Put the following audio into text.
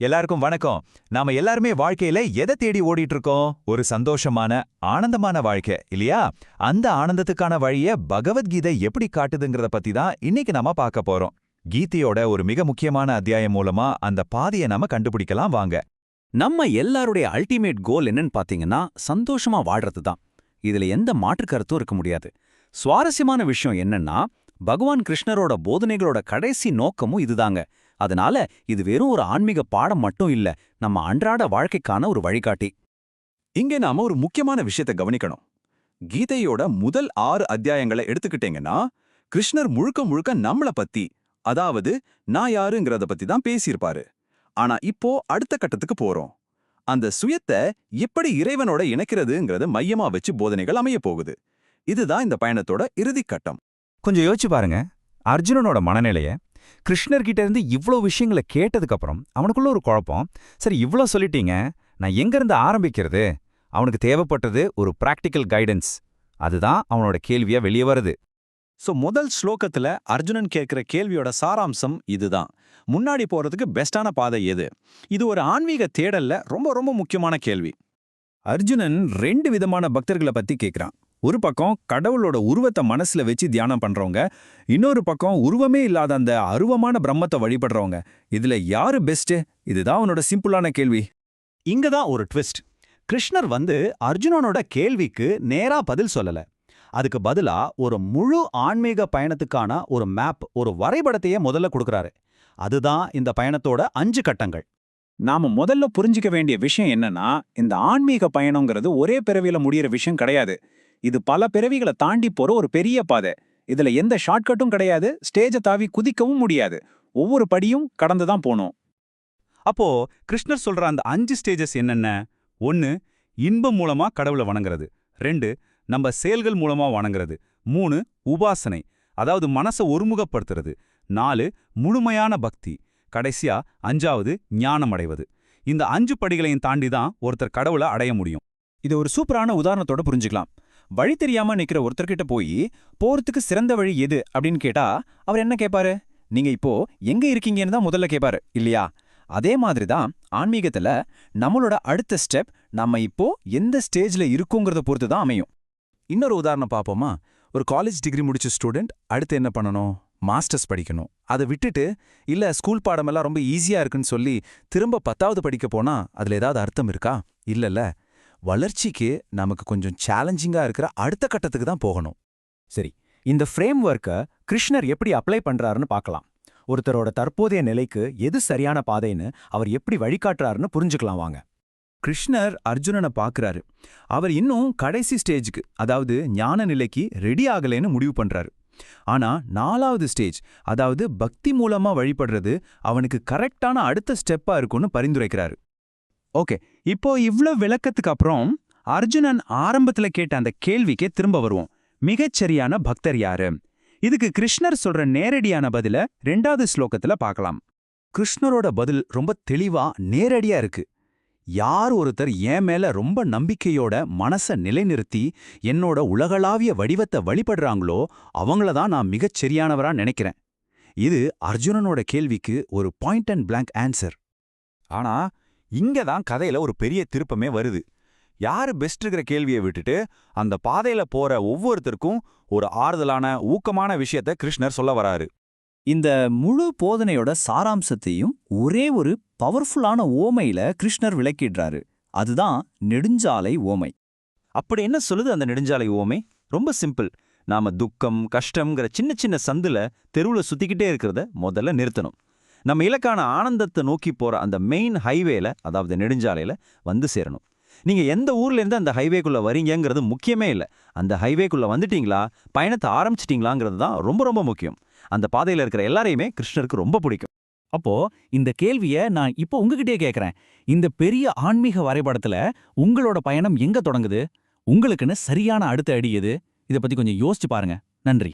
எல்லாருக்கும் வணக்கம். நாம எல்லாருமே வாழ்க்கையில எதை தேடி ஓடிட்டு இருக்கோம் ஒரு சந்தோஷமான ஆனந்தமான வாழ்க்கை இல்லையா? அந்த ஆனந்தத்துக்கான வழிய பகவத்கீதை எப்படி காட்டுதுங்கிறத பத்தி தான் இன்னைக்கு நாம பார்க்க போறோம். கீதையோட ஒரு மிக முக்கியமான அத்தியாயம் மூலமா அந்த பாதையை நாம கண்டுபிடிக்கலாம் வாங்க. நம்ம எல்லாருடைய அல்டிமேட் கோல் என்னன்னு பாத்தீங்கன்னா சந்தோஷமா வாழ்றது தான். இதுல எந்த மாற்று கருத்தும் இருக்க முடியாது. சுவாரஸ்யமான விஷயம் என்னன்னா பகவான் கிருஷ்ணரோட போதனைகளோட கடைசி நோக்கமும் இதுதாங்க. அதனால இது வெறும் ஒரு ஆன்மீக பாடம் மட்டும் இல்ல நம்ம அன்றாட வாழ்க்கைக்கான ஒரு வழிகாட்டி. இங்கே நாம ஒரு முக்கியமான விஷயத்தை கவனிக்கணும். கீதையோட முதல் ஆறு அத்தியாயங்களை எடுத்துக்கிட்டீங்கன்னா கிருஷ்ணர் முழுக்க முழுக்க நம்மள பத்தி அதாவது நான் யாருங்கிறத பத்தி தான் பேசியிருப்பாரு. ஆனா இப்போ அடுத்த கட்டத்துக்கு போறோம். அந்த சுயத்தை எப்படி இறைவனோட இணைக்கிறதுங்கிறத மையமா வச்சு போதனைகள் அமைய போகுது. இதுதான் இந்த பயணத்தோட இறுதிக் கட்டம். கொஞ்சம் யோசிச்சு பாருங்க. அர்ஜுனனோட மனநிலைய கிருஷ்ணர்கிட்ட இருந்து இவ்ளோ விஷயங்களை கேட்டதுக்கப்புறம் அவனுக்குள்ள ஒரு குழப்பம். சரி இவ்ளோ சொல்லிட்டீங்க. நான் எங்கேருந்து ஆரம்பிக்கிறது? அவனுக்கு தேவைப்பட்டது ஒரு பிராக்டிக்கல் கைடன்ஸ் அதுதான் அவனோட கேள்வியா வெளியே வருது. சோ முதல் ஸ்லோகத்துல அர்ஜுனன் கேட்குற கேள்வியோட சாராம்சம் இதுதான். முன்னாடி போறதுக்கு பெஸ்டான பாதை எது? இது ஒரு ஆன்மீக தேடல்ல ரொம்ப ரொம்ப முக்கியமான கேள்வி. அர்ஜுனன் ரெண்டு விதமான பக்தர்களை பத்தி கேக்குறான் ஒரு பக்கம் கடவுளோட உருவத்தை மனசுல வச்சு தியானம் பண்றவங்க இன்னொரு பக்கம் உருவமே இல்லாத அந்த அருவமான பிரம்மத்தை வழிபடுறவங்க. இதுல யாரு பெஸ்ட் இதுதான் அவனோட சிம்பிளான கேள்வி. இங்க தான் ஒரு ட்விஸ்ட் கிருஷ்ணர் வந்து அர்ஜுனனோட கேள்விக்கு நேரா பதில் சொல்லல. அதுக்கு பதிலா ஒரு முழு ஆன்மீக பயணத்துக்கான ஒரு மேப் ஒரு வரைபடத்தையே முதல்ல கொடுக்கறாரு. அதுதான் இந்த பயணத்தோட அஞ்சு கட்டங்கள். நாம முதல்ல புரிஞ்சுக்க வேண்டிய விஷயம் என்னன்னா இந்த ஆன்மீக பயணங்கிறது ஒரே பிறவியில முடியிற விஷயம் கிடையாது. இது பல பிறவிகளை தாண்டி போற ஒரு பெரிய பாதை. இதுல எந்த ஷார்ட்கட்டும் கிடையாது. ஸ்டேஜை தாவி குதிக்கவும் முடியாது. ஒவ்வொரு படியும் கடந்து தான் போனோம் அப்போ கிருஷ்ணர் சொல்ற அந்த அஞ்சு ஸ்டேஜஸ் என்னென்ன? ஒன்னு இன்பம் மூலமா கடவுளை வணங்குறது. ரெண்டு நம்ம செயல்கள் மூலமா வணங்குறது. மூணு உபாசனை அதாவது மனசை ஒருமுகப்படுத்துறது. நாலு முழுமையான பக்தி கடைசியா அஞ்சாவது ஞானம் அடைவது. இந்த அஞ்சு படிகளையும் தாண்டி தான் ஒருத்தர் கடவுளை அடைய முடியும். இது ஒரு சூப்பரான உதாரணத்தோட புரிஞ்சுக்கலாம். வழி தெரியாம நிக்கிற ஒருத்தர்கிட்ட போய் போறதுக்கு சிறந்த வழி எது? அப்படின்னு கேட்டா அவர் என்ன கேட்பாரு நீங்க இப்போ எங்க இருக்கீங்கன்னு தான் முதல்ல கேட்பாரு இல்லையா? அதே மாதிரி தான் ஆன்மீகத்துல நம்மளோட அடுத்த ஸ்டெப் நம்ம இப்போ எந்த ஸ்டேஜ்ல இருக்கோங்கிறத பொறுத்து தான் அமையும். இன்னொரு உதாரணம் பார்ப்போமா ஒரு காலேஜ் டிகிரி முடிச்ச ஸ்டூடெண்ட் அடுத்து என்ன பண்ணணும்? மாஸ்டர்ஸ் படிக்கணும். அதை விட்டுட்டு இல்ல ஸ்கூல் பாடமெல்லாம் ரொம்ப ஈஸியா இருக்குன்னு சொல்லி திரும்ப பத்தாவது படிக்க போனா அதுல ஏதாவது அர்த்தம் இருக்கா? இல்லைல்ல. வளர்ச்சிக்கு நமக்கு கொஞ்சம் சேலஞ்சிங்கா இருக்கிற அடுத்த கட்டத்துக்கு தான் போகணும். சரி இந்த ஃப்ரேம் ஒர்க்கை கிருஷ்ணர் எப்படி அப்ளை பண்றாருன்னு பார்க்கலாம். ஒருத்தரோட தற்போதைய நிலைக்கு எது சரியான பாதைன்னு அவர் எப்படி வழிகாட்டுறாருன்னு புரிஞ்சுக்கலாம் வாங்க. கிருஷ்ணர் அர்ஜுனனை பார்க்குறாரு. அவர் இன்னும் கடைசி ஸ்டேஜுக்கு அதாவது ஞான நிலைக்கு ரெடி ஆகலைன்னு முடிவு பண்றாரு. ஆனா நாலாவது ஸ்டேஜ் அதாவது பக்தி மூலமா வழிபடுறது அவனுக்கு கரெக்டான அடுத்த ஸ்டெப்பா இருக்கும்னு பரிந்துரைக்கிறாரு. ஓகே இப்போ இவ்ளோ விளக்கத்துக்கு அப்புறம் அர்ஜுனன் ஆரம்பத்துல கேட்ட அந்த கேள்விக்கே திரும்ப வருவோம். மிகச்சரியான பக்தர் யாரு? இதுக்கு கிருஷ்ணர் சொல்ற நேரடியான பதில ரெண்டாவது ஸ்லோகத்துல பார்க்கலாம். கிருஷ்ணரோட பதில் ரொம்ப தெளிவா நேரடியா இருக்கு. யார் ஒருத்தர் என் மேல ரொம்ப நம்பிக்கையோட மனச நிலைநிறுத்தி என்னோட உலகளாவிய வடிவத்தை வழிபடுறாங்களோ அவங்கள தான் நான் மிகச் சரியானவரா நினைக்கிறேன். இது அர்ஜுனனோட கேள்விக்கு ஒரு பாயிண்ட் அண்ட் பிளாங்க் ஆன்சர் ஆனா இங்க தான் கதையில ஒரு பெரிய திருப்பமே வருது. யாரு பெஸ்ட்ங்கிற கேள்வியை விட்டுட்டு அந்த பாதையில போற ஒவ்வொருத்தருக்கும் ஒரு ஆறுதலான ஊக்கமான விஷயத்த கிருஷ்ணர் சொல்ல வராரு. இந்த முழு போதனையோட சாராம்சத்தையும் ஒரே ஒரு பவர்ஃபுல்லான ஓமையில கிருஷ்ணர் விளக்கிடுறாரு. அதுதான் நெடுஞ்சாலை ஓமை. அப்படி என்ன சொல்லுது அந்த நெடுஞ்சாலை ஓமை? ரொம்ப சிம்பிள். நாம துக்கம் கஷ்டம்ங்கிற சின்ன சின்ன சந்துல தெருவுல சுத்திக்கிட்டே இருக்கிறத முதல்ல நிறுத்தணும். நம்ம இலக்கான ஆனந்தத்தை நோக்கி போற அந்த மெயின் ஹைவேல அதாவது நெடுஞ்சாலையில வந்து சேரணும். நீங்க எந்த ஊர்ல இருந்து அந்த ஹைவேக்குள்ள வரீங்கிறது முக்கியமே இல்ல. அந்த ஹைவேக்குள்ள வந்துட்டீங்களா பயணத்தை ஆரம்பிச்சிட்டிங்களாங்கிறது தான் ரொம்ப ரொம்ப முக்கியம். அந்த பாதையில இருக்கிற எல்லாரையுமே கிருஷ்ணருக்கு ரொம்ப பிடிக்கும். அப்போ இந்த கேள்விய நான் இப்போ உங்ககிட்டயே கேக்குறேன். இந்த பெரிய ஆன்மீக வரைபடத்துல உங்களோட பயணம் எங்க தொடங்குது? உங்களுக்குன்னு சரியான அடுத்த அடி எது? இத பத்தி கொஞ்சம் யோசிச்சு பாருங்க. நன்றி.